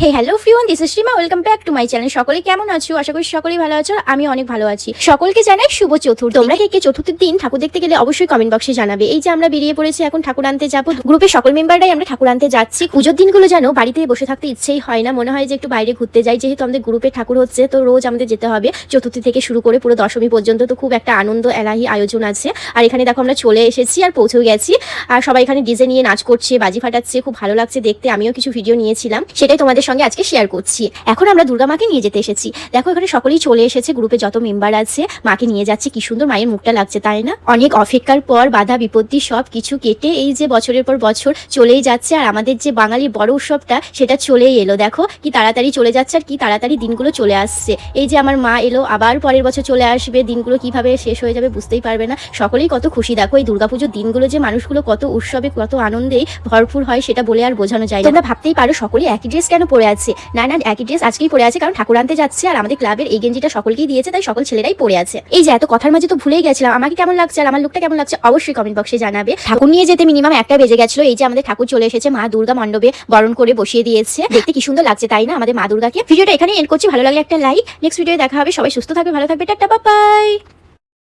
Hey hello ফ্রিওয়ান this Shrima welcome back to my channel সকলে কেমন আছো? আশা করি সকলেই ভালো আছো, আমি অনেক ভালো আছি। সকলকে জানাই শুভ চতুর্থী। তোমরা কে চতুর্থীর দিন ঠাকুর দেখতে গেলে অবশ্যই কমেন্ট বক্সে জানাবে। এই যে আমরা বেরিয়ে পড়েছি, এখন ঠাকুর আনতে যাব। গ্রুপের সকল মেম্বাররাই আমরা ঠাকুর আনতে যাচ্ছি। পুজোর দিনগুলো জানো বাড়িতে বসে থাকতে ইচ্ছেই হয় না। মনে হয় যে একটু বাইরে ঘুরতে যাই। যেহেতু আমাদের গ্রুপে ঠাকুর হচ্ছে, তো রোজ আমাদের যেতে হবে। চতুর্থী থেকে শুরু করে পুরো দশমী পর্যন্ত তো খুব একটা আনন্দ, এলাহি আয়োজন আছে। আর এখানে দেখো আমরা চলে এসেছি আর পৌঁছেও গেছি। আর সবাই এখানে ডিজে নিয়ে নাচ করছে, বাজি ফাটাচ্ছে, খুব ভালো লাগছে দেখতে। আমিও কিছু ভিডিও নিয়েছিলাম। সেটাই তোমাদের সঙ্গে আজকে শেয়ার করছি। এখন আমরা দুর্গা মাকে নিয়ে যেতে এসেছি। দেখো, এখানে সকলেই চলে এসেছে গ্রুপে যত মেম্বার আছে, মাকে নিয়ে যাচ্ছে। কি সুন্দর মায়ের মুখটা লাগছে, তাই না? অনেক অপেক্ষার পর বাধা বিপত্তি সব কিছু কেটে এই যে বছরের পর বছর চলেই যাচ্ছে, আর আমাদের যে বাঙালির বড় উৎসবটা, সেটা চলেই এলো। দেখো, কি তাড়াতাড়ি চলে যাচ্ছে আর কি তাড়াতাড়ি দিনগুলো চলে আসছে। এই যে আমার মা এলো, আবার পরের বছর চলে আসবে, দিনগুলো কীভাবে শেষ হয়ে যাবে বুঝতেই পারবে না। সকলেই কত খুশি। দেখো, এই দুর্গাপুজোর দিনগুলো যে মানুষগুলো কত উৎসবে, কত আনন্দেই ভরপুর হয়, সেটা বলে আর বোঝানো যায় না। ভাবতেই পারো, সকলেই একই ড্রেস কেন পরে আছে। না না একই ড্রেস আজকেই পরে আছে কারণ ঠাকুর আনতে যাচ্ছে আর আমাদের ক্লাবের এই গেঞ্জিটা সকলকেই দিয়েছে, তাই সকল ছেলেরাই পরে আছে। এই যে এত কথার মাঝে তো ভুলেই গেছিলাম, আমাকে কেমন লাগছে আর আমার লুকটা কেমন লাগছে অবশ্যই কমেন্ট বক্সে জানাবে। ঠাকুর নিয়ে যেতে মিনিমাম একটা বেজে গেছিল, এই যে আমাদের ঠাকুর চলে এসেছে, মা দুর্গা মণ্ডপে বরণ করে বসিয়ে দিয়েছে। দেখতে কি সুন্দর লাগছে তাই না আমাদের মা দুর্গাকে। ভিডিওটা এখানে এন্ড করছি, ভালো লাগলে একটা লাইক নেক্সট ভিডিও দেখা হবে, সবাই সুস্থ থাকবে, ভালো থাকবে, টাটা বাই